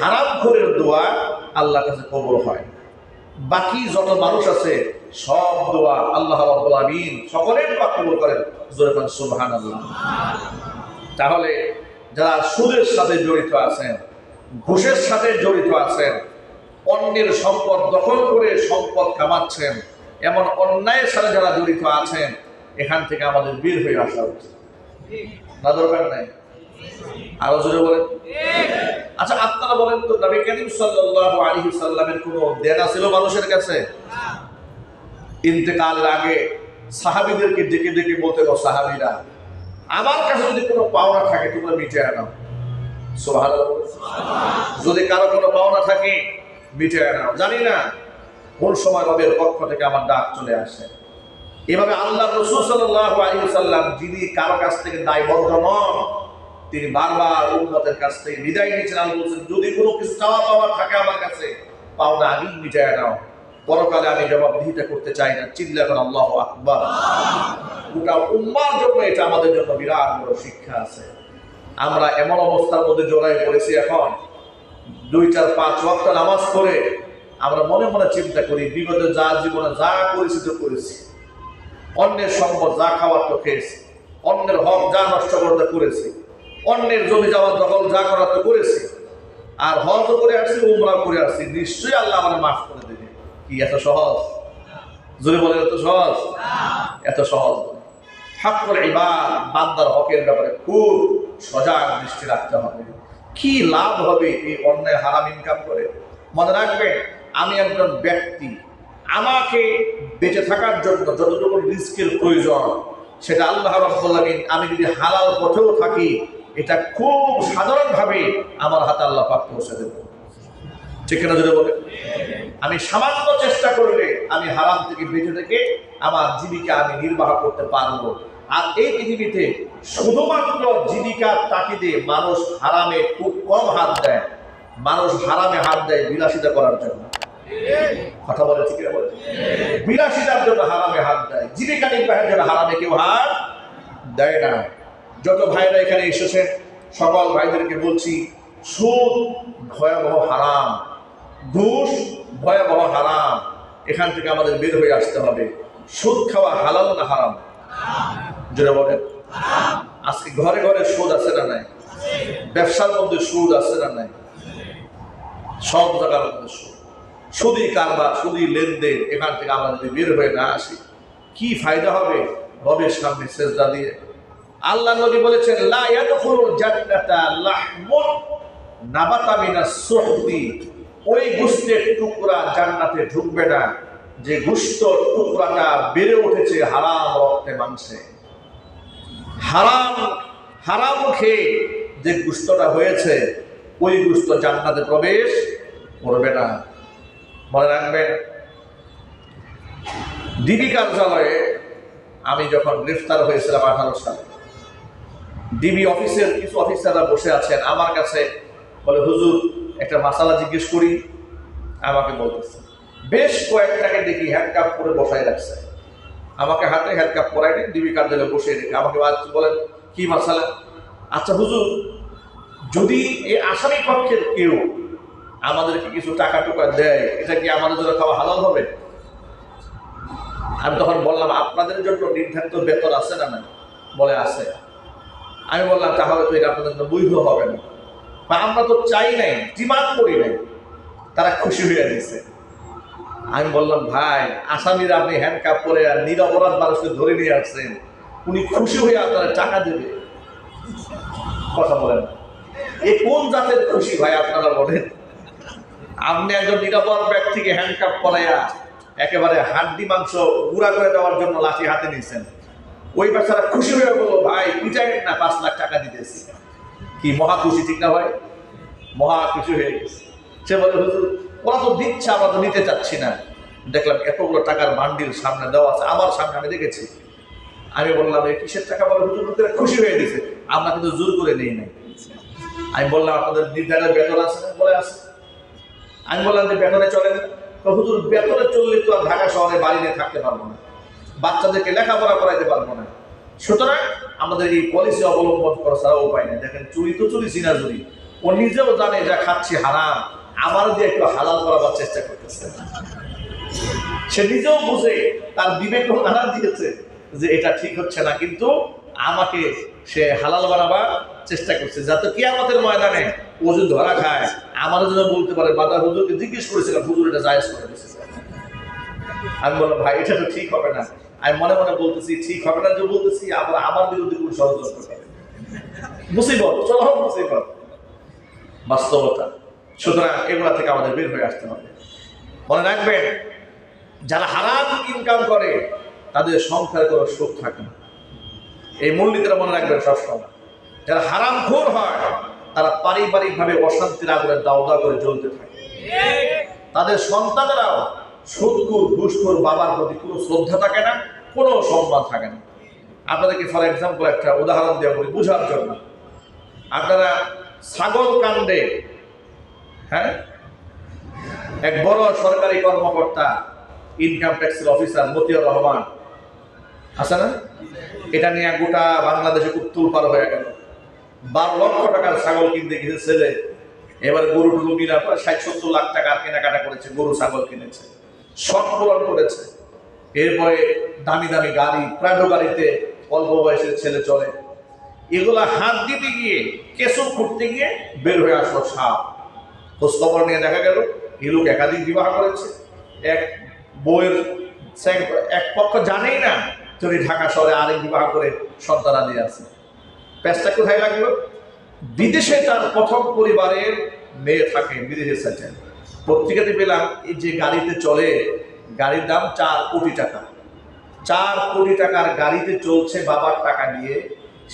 হারাম খোরের দোয়া আল্লাহর কাছে কবর হয়। বাকি যত মানুষ আছে, সব দোয়া আল্লাহ আমিন সকলের দোয়া কবুল করেন। জোরে বলেন, সুবহানাল্লাহ। তাহলে যারা সুদের সাথে জড়িত আছেন, ঘুষের সাথে জড়িত আছেন, অন্যের সম্পদ দখল করে সম্পদ কামাচ্ছেন, এমন অন্যায়ের সাথে যারা জড়িত আছেন, এখান থেকে আমাদের বের হয়ে আসা উচিত। না দরকার নাই? আরও জোরে বলেন। আচ্ছা আপনারা বলেন তো, নবী করিম সাল্লাল্লাহু আলাইহি সাল্লামের কোনো দেনা ছিল মানুষের কাছে? ইন্তেকালের আগে সাহাবীদেরকে ডেকে ডেকে বলতেন ও সাহাবীরা, আমার কাছে যদি কোনো পাওনা থাকে, তোমরা মিটে আনাও যদি কারও কোনো পাওনা থাকে, মিটে আনাও জানি না কোন সময় রবের পক্ষ থেকে আমার ডাক চলে আসে। এভাবে আল্লাহ রসুল আলাইহি সাল্লাম যিনি কারও কাছ থেকে দায়বদ্ধ নন তিনি বারবার উন্মতের কাছ থেকে বিদায় নিয়েছেন। আল্লাহ বলছেন, যদি কোনো কিছু চাওয়া পাওয়া থাকে আমার কাছে পাওনা আগেই মিটায় নাও। পরকালে আমি জবাবদিহিতা করতে চাই না। চিল্লা এখন আল্লাহ আকবার। গোটা উম্মার জন্য এটা আমাদের জন্য বিরাট বড় শিক্ষা আছে। আমরা এমন অবস্থার মধ্যে জড়াই পড়েছি এখন। দুই চার পাঁচ ওয়াক্ত নামাজ পড়ে আমরা মনে মনে চিন্তা করি, বিগত যা জীবনে যা করেছি তো করেছি। অন্যের সম্পদ যা খাওয়ার তো খেয়েছি। অন্যের হক যা নষ্ট করতে করেছি। অন্যের জমি যাওয়ার দখল যা করার তো করেছি। আর হজ করে আসছি উমরা করে আসছি। নিশ্চয়ই আল্লাহ আমার মাফ করে দেবে। কি, এত সহজ? জোরে বলে এত সহজ? এত সহজ। নয়। হাক্কুল ইবাদ, বান্দার হকের ব্যাপারে খুব সজাগ দৃষ্টি রাখতে হবে। কি লাভ হবে এই অন্যায় হারাম ইনকাম করে? মনে রাখবেন, আমি একজন ব্যক্তি। আমাকে বেঁচে থাকার জন্য যতটুকু রিস্কের প্রয়োজন, সেটা আল্লাহ রাব্বুল আলামিন, আমি যদি হালাল পথেও থাকি এটা খুব সাধারণভাবে আমার হাতে আল্লাহ পাক পৌঁছে দেবে। ঠিক না যদি বলে আমি সামান্য চেষ্টা করলে আমি হারাম থেকে বেঁচে থেকে আমার জীবিকা আমি নির্বাহ করতে পারব। আর এই পৃথিবীতে শুধুমাত্র জীবিকার তাকিদে মানুষ হারামে খুব কম হাত দেয়। মানুষ হারামে হাত দেয় বিলাসিতা করার জন্য। কথা বলে ঠিক বলে বিলাসিতার জন্য হারামে হাত দেয়। জীবিকা নির্বাহের জন্য হারামে কেউ হাত দেয় না। যত ভাইরা এখানে এসেছেন, সকল ভাইদেরকে বলছি, সুদ ভয়াবহ হারাম, ঘুষ ভয়াবহ হারাম, এখান থেকে আমাদের বের হয়ে আসতে হবে। সুদ খাওয়া হালাল না হারাম? যেটা বলেন। আজকে ঘরে ঘরে সুদ আছে না নাই? ব্যবসার মধ্যে সুদ আছে না নাই? সব জায়গার মধ্যে সুদ। সুদী কারবার, সুদী লেনদেন, এখান থেকে আমরা যদি বের হয়ে না আসি, কি ফায়দা হবে? রবের সামনে সেজদা দিয়ে। আল্লাহ নবী বলেছেন ওই গোস্তের টুকরা জান্নাতে ঢুকবে না, যে গোস্ত টুকরাটা বেড়ে উঠেছে হারাম রক্তে মাংসে। হারাম হারাম খেয়ে যে গুস্তটা হয়েছে, ওই গুস্ত জান্নাতে প্রবেশ করবে না। মনে রাখবেন, ডিবি কার্যালয়ে আমি যখন গ্রেফতার হয়েছিলাম আঠারো সালে ডিবি অফিসের কিছু অফিসাররা বসে আছেন। আমার কাছে বলে, হুজুর, একটা মাসালা জিজ্ঞেস করি। আমাকে বলতেছে, বেশ কয়েকটাকে দেখি হ্যান্ডকাপ করে বসায় রাখছে। আমাকে হাতে হ্যান্ডকাপ পরাই দিন ডিবি কার্যালয়ে বসে রেখে আমাকে বলেন, কি মাসালা? আচ্ছা হুজুর, যদি এই আসামি পক্ষের কেউ আমাদেরকে কিছু টাকা টুকা দেয়, এটা কি আমাদের জন্য খাওয়া হালাল হবে? আমি তখন বললাম, আপনাদের জন্য নির্ধারিত বেতন আছে না না বলে, আছে। আমি বললাম, তাহলে তো এটা আপনাদের জন্য বৈধ হবে না। বা আমরা তো চাই নাই, ডিমান্ড করি নাই, তারা খুশি হয়ে দিছে আমি বললাম, ভাই, আসামিরা আপনি হ্যান্ডকাপ করে আর নিরপরাধ মানুষকে ধরে নিয়ে আসছেন। উনি খুশি হয়ে আপনারা টাকা দেবে। কথা বলেন। এ কোন জাতের খুশি ভাই আপনারা বলেন? আপনি একজন নিরাপদ ব্যক্তিকে হ্যান্ডকাপ করাইয়া একেবারে হাড্ডি মাংস গুঁড়া করে দেওয়ার জন্য লাঠি হাতে নিয়েছেন ওই বাচ্চারা খুশি হয়ে বলল, ভাই পিটাই না, পাঁচ লাখ টাকা দিতেছি। কি, মহা খুশি, ঠিক না ভাই? মহা খুশি হয়ে গেছে। সে বলে ওরা তো দিচ্ছে, আমরা তো নিতে চাচ্ছি না। দেখলাম, এতগুলো টাকার বান্ডিল সামনে দেওয়া আছে, আমার সামনে আমি দেখেছি। আমি বললাম এই কিসের টাকা? বলে, হুজুর খুশি হয়ে গেছে, আমরা কিন্তু জোর করে নেই নাই। আমি বললাম, আপনাদের নির্ধারিত বেতন আছে বলে, আছে। আমি বললাম, যে বেতনে চলেন তো হুজুর, বেতনে চললে তো আর ঢাকা শহরে বাড়ি নিয়ে থাকতে পারব না। বাচ্চাদেরকে লেখাপড়া করাইতে পারব না। সুতরাং আমাদের এই পলিসি অবলম্বন করা ছাড়া উপায় নেই। দেখেন, চুরি তো চুরি চিনা চুরি। ও নিজেও জানে যা খাচ্ছি হারাম। আমার দিয়ে একটু হালাল করাবার চেষ্টা করতেছে। সে নিজেও বুঝে, তার বিবেক নাড়া দিয়েছে যে এটা ঠিক হচ্ছে না। কিন্তু আমাকে সে হালাল বানাবার চেষ্টা করছে। যাতে কি আমাদের ময়দানে ও যদি ধরা খায়, আমার জন্য বলতে পারে, বাদা হুজুরকে জিজ্ঞেস করেছিলাম, হুজুর, এটা জায়েজ করে দিয়েছে আমি বললাম, ভাই, এটা তো ঠিক হবে না। আমি মনে মনে বলতেছি, ঠিক হবে না যে বলতেছি, আবার আমার বিরুদ্ধে কোনো ষড়যন্ত্র করে মুসিবত চলো মুসিবত। বাস্তবতা। সুতরাং এগুলা থেকে আমাদের বের হয়ে আসতে হবে। মনে রাখবেন, যারা হারাম ইনকাম করে, তাদের সংখ্যার কোনো সুখ থাকে না। এই মূলনীতিটা মনে রাখবেন সবসময়। যারা হারাম খুন হয়, তারা পারিবারিকভাবে অশান্তির আগুনে দাও দাও করে জ্বলতে থাকে। তাদের সন্তানেরাও সুদকুর ঘুষখোর বাবার প্রতি কোনো শ্রদ্ধা থাকে না, কোনো সম্মান থাকে না। আপনাদেরকে ফর এক্সাম্পল একটা উদাহরণ দেওয়া বলি বোঝার জন্য। আপনারা ছাগল কাণ্ডে হ্যাঁ? এক বড় সরকারি কর্মকর্তা ইনকাম ট্যাক্সের অফিসার মতিউর রহমান, আছে না? এটা নিয়ে গোটা বাংলাদেশে উত্তুল পার হয়ে গেল। বারো লক্ষ টাকার ছাগল কিনতে গেছে ছেলে। এবার গরু টুকু কিনা ষাট সত্তর লাখ টাকার কেনাকাটা করেছে, গরু ছাগল কিনেছে। শখ পূরণ করেছে। এরপরে দামি দামি গাড়ি প্রাডো গাড়িতে অল্প বয়সের ছেলে চলে। এগুলা হাত দিতে গিয়ে, কেঁচো খুঁড়তে গিয়ে বের হয়ে আসলো সাপ। খোঁজ খবর নিয়ে দেখা গেল, এই লোক একাধিক বিবাহ করেছে। এক বইয়ের এক পক্ষ জানেই না তিনি ঢাকা শহরে আরেক বিবাহ করে সন্তান আদি আছে। প্যাচটা কোথায় লাগল? বিদেশে তার প্রথম পরিবারের মেয়ে থাকে, বিদেশে সেটেল। পত্রিকাতে পেলাম, এই যে গাড়িতে চলে, গাড়ির দাম চার কোটি টাকা। চার কোটি টাকার গাড়িতে চলছে বাবার টাকা নিয়ে।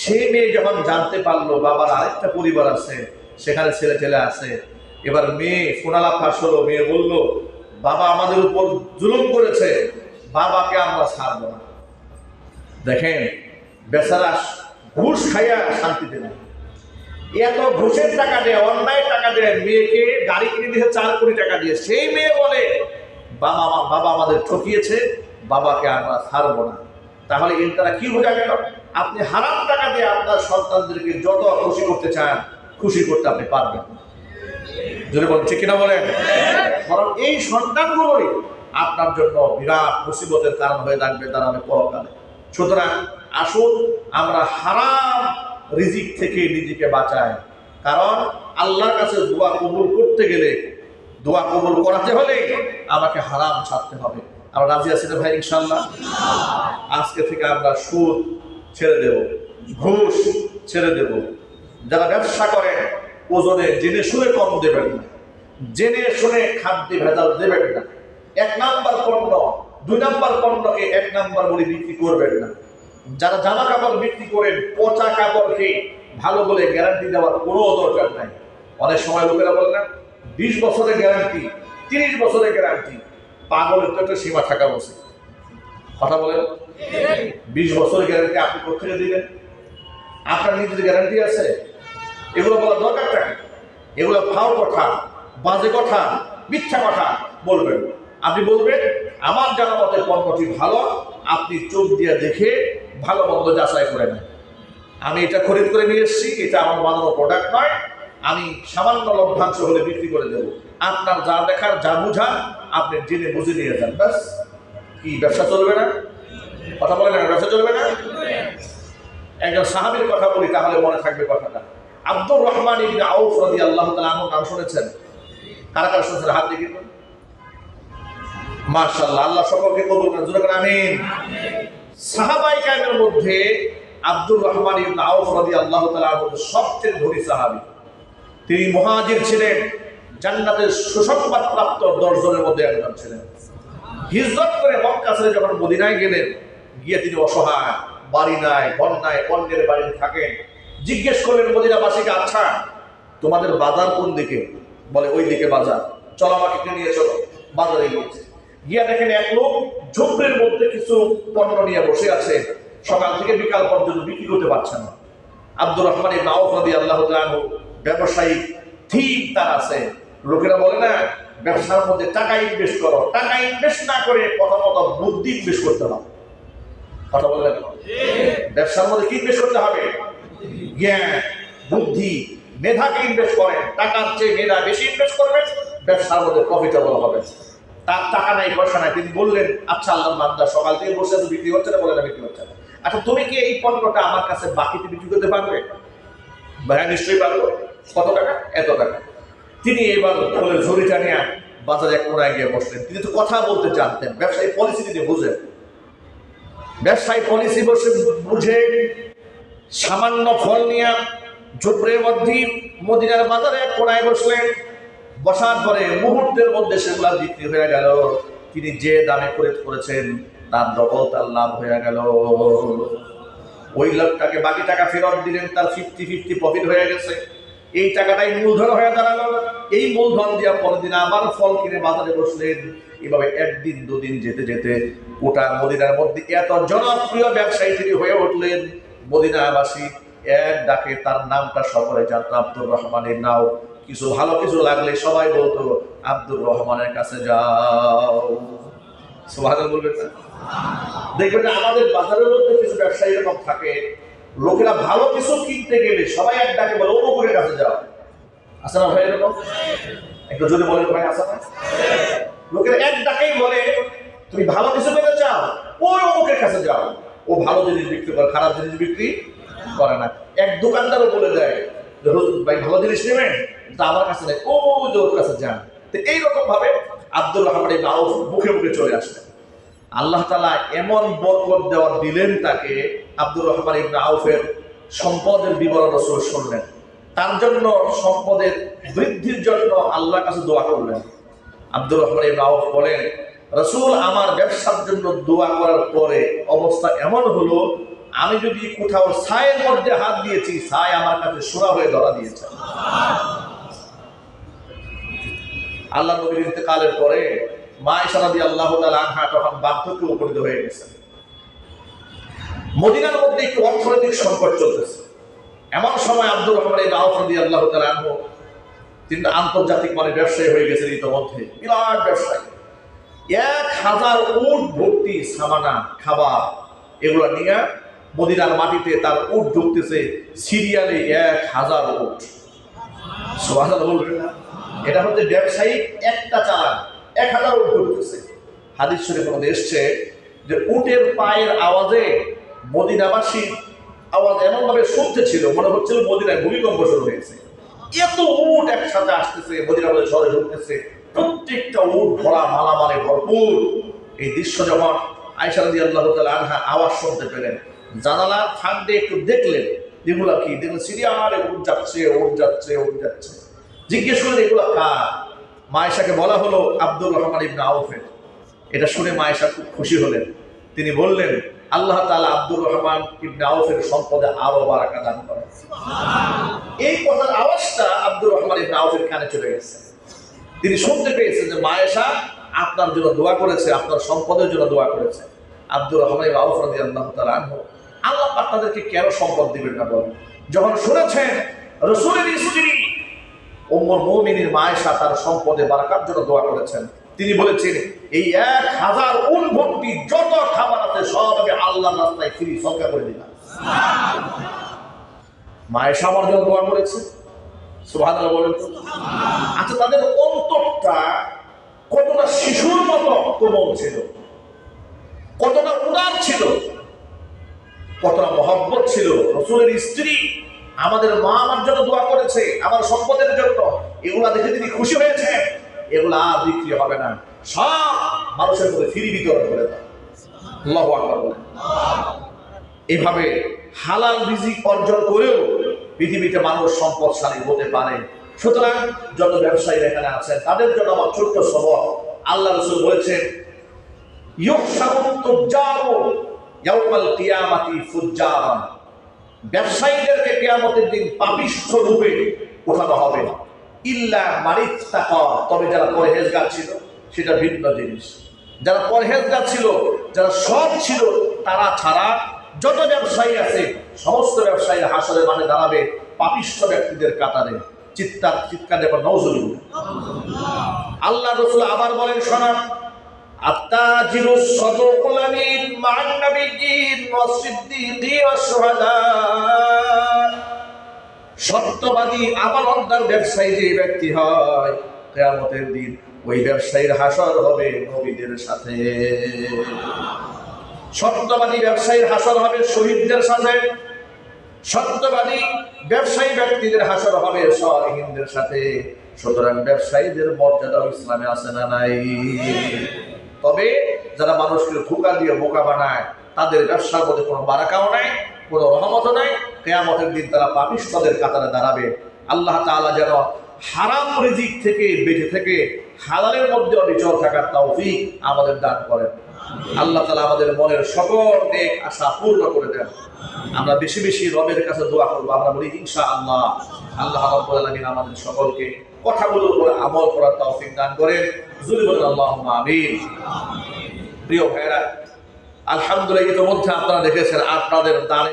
সে মেয়ে যখন জানতে পারল, বাবার আরেকটা পরিবার আছে, সেখানে ছেলে ছেলে আছে এবার মেয়ে ফোনালাপ ফাঁস হলো, মেয়ে বলল, বাবা আমাদের উপর জুলুম করেছে, বাবাকে আমরা ছাড়বো না। দেখেন, বেচারা ঘুষ খাইয়া শান্তিতে নেই। এত ঘুষের টাকা দেয়, অন্যায় টাকা দেয় মেয়েকে গাড়ি কিনে দিয়েছে চার কোটি টাকা দিয়ে সেই মেয়ে বলে, বাবা আমা- বাবা আমাদের ঠকিয়েছে, বাবাকে আমরা ছাড়বো না। তাহলে এর দ্বারা কি বোঝা গেল? আপনি হারাম টাকা দিয়ে আপনার সন্তানদেরকে যত খুশি করতে চান, খুশি করতে আপনি পারবেন। যদি ঠিক কিনা বলেন? কারণ এই সন্তানগুলোই আপনার জন্য বিরাট মুসিবতের কারণ হয়ে থাকবে দাঁড়াবে পরকালে। সুতরাং আসুন, আমরা হারাম রিজিক থেকে নিজেকে বাঁচায়। কারণ আল্লাহর কাছে দোয়া কবুল করতে গেলে, দোয়া কবুল করাতে হলে আমাকে হারাম ছাড়তে হবে। আমরা রাজি আছি না ভাই ইনশাল্লাহ আজকে থেকে আমরা সুদ ছেড়ে দেব, ঘুষ ছেড়ে দেব। যারা ব্যবসা করেন ওজনে জেনে শুনে কম দেবেন না। জেনে শুনে খাদ্যে ভেজাল দেবেন না। এক নাম্বার পণ্য, দুই নাম্বার পণ্যকে এক নাম্বার বলে বিক্রি করবেন না। যারা জামা কাপড় বিক্রি করেন, পচা কাপড়কে ভালো বলে গ্যারান্টি দেওয়ার কোনো দরকার নাই। অনেক সময় লোকেরা বলে না, বিশ বছরের গ্যারান্টি তিরিশ বছরের গ্যারান্টি পাগলের তো একটা সীমা থাকা উচিত। কথা বলেন। বিশ বছরের গ্যারান্টি আপনি কোথেকে দিলেন? আপনার নিজের গ্যারান্টি আছে? এগুলো বলার দরকার কি এগুলো ফাও কথা, বাজে কথা, মিথ্যা কথা বলবেন। আপনি বলবেন, আমার জানা মতে পণ্যটি ভালো, আপনি চোখ দিয়ে দেখে ভালো মন্দ যাচাই করে নেন আমি এটা খরিদ করে নিয়ে এসেছি, এটা আমার বানানো প্রোডাক্ট নয়, আমি সামান্য লভ্যাংশ হলে বিক্রি করে দেবো। আপনার যা দেখার, যা বুঝা আপনি জেনে বুঝে নিয়ে যান, ব্যাস। কি, ব্যবসা চলবে না? কথা বলে না, ব্যবসা চলবে না? একজন সাহাবীর কথা বলি, তাহলে মনে থাকবে কথাটা। আব্দুর রহমান ইবনে আউফ রাদিয়াল্লাহু তাআলা আনহু নাম শুনেছেন? কারা কারা শুনেছেন? হাত দেখি তো মাশাআল্লাহ, আল্লাহ সকলকে কবুল করেন, জোরে আমিন। সাহাবাই কায়েমের মধ্যে আব্দুর রহমান ইবনে আউফ রাদিয়াল্লাহু তাআলা সবচেয়ে ধনী সাহাবী। তিনি মুহাজির ছিলেন, জান্নাতের সুসংবাদ প্রাপ্ত দশজনের মধ্যে একজন ছিলেন। হিজরত করে মক্কা ছেড়ে যখন মদিনায় গেলেন, গিয়ে তিনি অসহায়, বাড়ি নাই ঘর নাই অন্যের বাড়িতে থাকেন। জিজ্ঞেস করলেন, মদিনাবাসীকে আচ্ছা তোমাদের বাজার কোন দিকে? বলে, ওই দিকে বাজার। চলো, আমাকে নিয়ে চলো। বাজারে গিয়েছে গিয়া দেখেন এক লোক ঝুপড়ির মধ্যে কিছু পণ্য নিয়ে বসে আছে। সকাল থেকে বিকাল পর্যন্ত বিক্রি করতে পারছে না। আব্দুর রাদিয়াল্লাহু তাআলা আনহু ব্যবসায়িক থিম তার আছে। লোকেরা বলে, না, ব্যবসার মধ্যে টাকা ইনভেস্ট করো। টাকা ইনভেস্ট না করে প্রথমত বুদ্ধি ইনভেস্ট করতে হবে। কথা বললেন? ব্যবসার মধ্যে কি ইনভেস্ট করতে হবে? জ্ঞান, বুদ্ধি, মেধাকে ইনভেস্ট করেন। টাকার চেয়ে মেধা বেশি ইনভেস্ট করবেন, ব্যবসার মধ্যে প্রফিটেবল হবে তার টাকা নাই, পয়সা নাই। তিনি বললেন আচ্ছা আল্লাহ বান্দা, সকাল থেকে বসে আছে, বিক্রি হচ্ছে না, বলে না বিক্রি হচ্ছে না? আচ্ছা তুমি কি এই পণ্যটা আমার কাছে বাকিতে বিক্রি করতে পারবে? ভাইয়া, নিশ্চয়ই পারব। কত টাকা? এত টাকা। তিনি এবার বলে ঝুড়িটা নিয়ে বাজারে এক কোনায় গিয়ে বসলেন। তিনি তো কথা বলতে জানতেন, ব্যবসায়ী পলিসি তিনি বুঝেন। ব্যবসায়ী পলিসি বসে বুঝে সামান্য ফল নিয়ে ঝুপড়ের মধ্যে মদিনার বাজারে এক কোনায় বসলেন। বসার পরে মুহূর্তের মধ্যে সেগুলা বিক্রি হয়ে গেল। তিনি যে দামে করে করেছেন তার ডবল তার লাভ হয়ে গেল। ওই লোকটাকে বাকি টাকা ফেরত দিলেন, তার ফিফটি ফিফটি প্রফিট হয়ে গেছে। এই টাকাটাই মূলধন হয়ে দাঁড়াল। এই মূলধন দিয়া পরের দিন আবার ফল কিনে বাজারে বসলেন। এভাবে একদিন, দুদিন যেতে যেতে ওটা মদিনার মধ্যে এত জনপ্রিয় ব্যবসায়ী তিনি হয়ে উঠলেন। মদিনাবাসী এক ডাকে তার নামটা সকলে জানতো, আব্দুর রহমানের নাও কিছু ভালো কিছু লাগলে সবাই বলতো, আব্দুর রহমানের কাছে যাও। সুভাগ বলবেন না? দেখবেন আমাদের বাজারের মধ্যে কিছু ব্যবসায়ী এরকম থাকে, লোকেরা ভালো কিছু কিনতে গেলে সবাই এক ডাকে বলে অমুকের কাছে যাও। আছে না ভাই এরকম? একটু যদি বলেন ভাই, আছে না? লোকেরা এক ডাকেই বলে, তুমি ভালো কিছু পেতে চাও? ওই অমুকের কাছে যাও। ও ভালো জিনিস বিক্রি করে, খারাপ জিনিস বিক্রি করে না। এক দোকানদারও বলে দেয় ভাই, ভালো জিনিস নেবেন? তা আমার কাছে নেই। ও ওর কাছে যান। এইরকম ভাবে আব্দুর রহমান ইবনে আউফ মুখে মুখে চলে আসলেন। আল্লাহ তালা এমন বরকত দেওয়ার দিলেন তাকে, আব্দুর রহমান ইবনে আউফের সম্পদের বিবরণ রসুল শুনলেন। তার জন্য সম্পদের বৃদ্ধির জন্য আল্লাহর কাছে দোয়া করলেন। আব্দুর রহমান ইবনে আউফ বলেন, রসুল আমার ব্যবসার জন্য দোয়া করার পরে অবস্থা এমন হলো, আমি যদি কোথাও ছায়ের মধ্যে হাত দিয়েছি ছায় আমার কাছে সোনা হয়ে ধরা দিয়েছে। আল্লাহ নবীর ইন্তেকালের পরে মা ইশারাদি আল্লাহ আনহা তখন বার্ধক্যে উপনীত হয়ে গেছেন মদিনার মধ্যে একটু অর্থনৈতিক সংকট চলতেছে। এমন সময় আব্দুর রহমান এই আউফরদি আল্লাহ আনহু তিনি আন্তর্জাতিক মানে ব্যবসায়ী হয়ে গেছেন ইতিমধ্যে, বিরাট ব্যবসায়ী। এক হাজার উট ভর্তি সামানা, খাবার এগুলো নিয়ে মদিনার মাটিতে তার উট ঢুকতেছে, সিরিয়ালে এক হাজার উট। এটা হচ্ছে ব্যবসায়ী একটা চালান, এক হাজার উট ঢুকতেছে হাদিস শরীফের মধ্যে এসছে যে উটের পায়ের আওয়াজে মদিনাবাসী আওয়াজ এমন ভাবে শুনতে ছিল মনে হচ্ছিল মদিনায় ভূমিকম্প শুরু হয়েছে। এত উট একসাথে আসতেছে, মদিনাবাসী শহরে ঢুকতেছে। প্রত্যেকটা উট ভরা, মালামালে ভরপুর। এই দৃশ্য যখন আয়সা রাদি আল্লাহ আনহা আওয়াজ শুনতে পেলেন জানালা ফাঁক একটু দেখলেন এগুলা কি? দেখলেন সিরিয়ালে উঠ যাচ্ছে উঠ যাচ্ছে উঠ যাচ্ছে। জিজ্ঞেস করলেন এগুলো কার? মায়েশাকে বলা হলো আব্দুর রহমান ইবনে আউফের। এটা শুনে মায়েশা খুব খুশি হলেন। তিনি বললেন আল্লাহ তালা আব্দুর রহমান ইবনে আউফের সম্পদে আরও বারাকা দান করেন। এই কথার আওয়াজটা আব্দুর রহমান ইবনে আউফের কানে চলে গেছে। তিনি শুনতে পেয়েছেন যে মায়েশা আপনার জন্য দোয়া করেছে আপনার সম্পদের জন্য দোয়া করেছে। আব্দুর রহমান ইবনে আউফ রাদিয়াল্লাহু তাআলা আনহু আল্লাহ আপনাদেরকে কেন সম্পদ দিবেন না বলেন? যখন শুনেছেন রসুলের স্ত্রী ওমর মৌমিনীর মায়েশা তার সম্পদে বারাকার জন্য দোয়া করেছেন। তিনি বলেছেন, এই এক হাজার উন ভর্তি যত খাবার আছে সব আমি আল্লাহর রাস্তায় ফ্রি সরকার করে দিলাম। মায়েশা আমার জন্য দোয়া করেছে। সুবহানাল্লাহ বলেন আচ্ছা তাদের অন্তরটা কতটা শিশুর মতো কোমল ছিল? কতটা উদার ছিল? কতটা মহব্বত ছিল? রসুলের স্ত্রী আমাদের মা আমার জন্য দোয়া করেছে, আমার সম্পদের জন্য। এগুলা দেখে তিনি খুশি হয়েছে এগুলা আর বিক্রি হবে না। সব মানুষের মধ্যে ফিরি বিতরণ করে দাও। এভাবে হালাল রিজিক অর্জন করেও পৃথিবীতে মানুষ সম্পদশালী হতে পারে। সুতরাং যত ব্যবসায়ী এখানে আছেন, তাদের জন্য আমার ছোট্ট সবক আল্লাহ রসুল বলেছেন ইয়কশাবুত তুজ্জারু ইয়াউমাল কিয়ামাতি ব্যবসায়ীদেরকে কেয়ামতের দিন পাপিষ্ঠ রূপে ওঠানো হবে ইল্লা মারিত হওয়া তবে যারা পরহেজগার ছিল, সেটা ভিন্ন জিনিস। যারা পরহেজগার ছিল, যারা সৎ ছিল, তারা ছাড়া যত ব্যবসায়ী আছে, সমস্ত ব্যবসায়ী হাসলে মানে দাঁড়াবে পাপিষ্ঠ ব্যক্তিদের কাতারে। চিৎকার চিৎকার দেবার নজরুল আল্লাহ রসুল আবার বলেন, শোনা আত্মাজিরু সদকুলানি মান নবীজি দিয়ে ওয়াসহাদা সত্যবাদী আমানতদার ব্যবসায়ী যে ব্যক্তি হয়, কেয়ামতের দিন ওই ব্যবসায়ীর হাসর হবে নবীদের সাথে। সত্যবাদী ব্যবসায়ীর হাসর হবে শহীদদের সাথে। সত্যবাদী ব্যবসায়ী ব্যক্তিদের হাসর হবে সহীনদের সাথে। সুতরাং ব্যবসায়ীদের মর্যাদা ইসলামে আছে না নাই। তবে যারা মানুষকে ধোকা দিয়ে বোকা বানায়, তাদের ব্যবসার মধ্যে কোনো বারাকাও নাই, কোনো কেয়ামতের দিন তারা পাপিষ্টদের কাতারে দাঁড়াবে। আল্লাহ তাআলা যেন হারাম রিজিক থেকে বেঁচে থেকে হালালের মধ্যে অবিচল থাকার তৌফিক আমাদের দান করেন। আল্লাহ তাআলা আমাদের মনের সকল নেক আশা পূর্ণ করে দেন। আমরা বেশি বেশি রবের কাছে দোয়া করব। আমরা বলি ইনশা আল্লাহ আল্লাহ রাব্বুল আলামিন আমাদের সকলকে কথাগুলোর উপরে আমল করার তৌফিক দান করেন। জুলি বলেন, আল্লাহুম্মা আমিন। প্রিয় ভাইরা আলহামদুলিল্লাহ ইতিমধ্যে আপনারা দেখেছেন আপনাদের দাঁড়ে